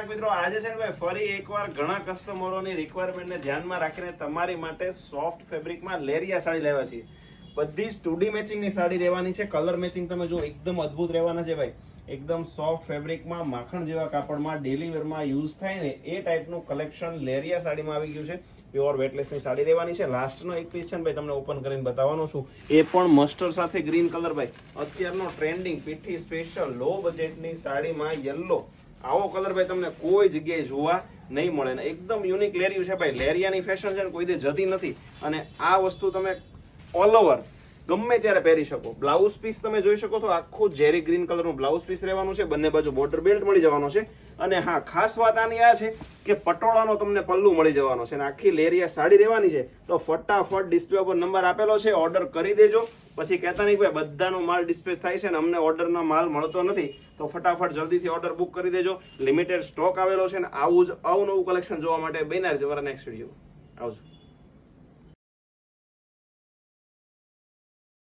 મિત્રો, આજે છે ને ફરી એકવાર ઘણા કસ્ટમરોની રિક્વાયરમેન્ટને ધ્યાનમાં રાખીને તમારી માટે સોફ્ટ ફેબ્રિકમાં લેરિયા સાડી લેવા છે. બધી જ ટુડી મેચિંગની સાડી રહેવાની છે. કલર મેચિંગ તમે જો એકદમ અદ્ભુત રહેવાના છે ભાઈ. એકદમ સોફ્ટ ફેબ્રિકમાં માખણ જેવા કાપડમાં ડેલીવેરમાં યુઝ થાય ને એ ટાઈપનું કલેક્શન લેરિયા સાડીમાં આવી ગયું છે. પ્યોર વેટલેસની સાડી રહેવાની છે. લાસ્ટનો એક પીસ છે ને ભાઈ, તમને ઓપન કરીને બતાવવાનો છું. એ પણ મસ્ટર સાથે ગ્રીન કલર ભાઈ. અત્યારનો ટ્રેન્ડિંગ પીઠી સ્પેશિયલ લો બજેટની સાડીમાં યલો આવો કલર ભાઈ તમને કોઈ જગ્યાએ જોવા નહીં મળે ને એકદમ યુનિક લેરિયું છે ભાઈ. લેરિયાની ફેશન છે ને કોઈ દે જતી નથી. અને આ વસ્તુ તમે ઓલ ઓવર ગમે ત્યારે પહેરી શકો. બ્લાઉઝ પીસ તમે જોઈ શકો તો આખું જેરી ગ્રીન કલરનું બ્લાઉઝ પીસ રહેવાનું છે. બંને બાજુ બોર્ડર બેલ્ટ મળી જવાનો છે. અને હા, ખાસ વાત આની આ છે કે પટોળાનો તમને પલ્લુ મળી જવાનો છે અને આખી લેરિયા સાડી રહેવાની છે. તો ફટાફટ ડિસ્પ્લે ઉપર નંબર આપેલો છે. ઓર્ડર કરી દેજો. પછી કહેતા નહીં ભાઈ બધાનો માલ ડિસ્પેચ થાય છે ને અમને ઓર્ડરનો માલ મળતો નથી. તો ફટાફટ જલ્દીથી ઓર્ડર બુક કરી દેજો. લિમિટેડ સ્ટોક આવેલો છે ને આવું જ અવનવું કલેક્શન જોવા માટે બેનાર જવાના નેક્સ્ટ વીડિયો આવજો.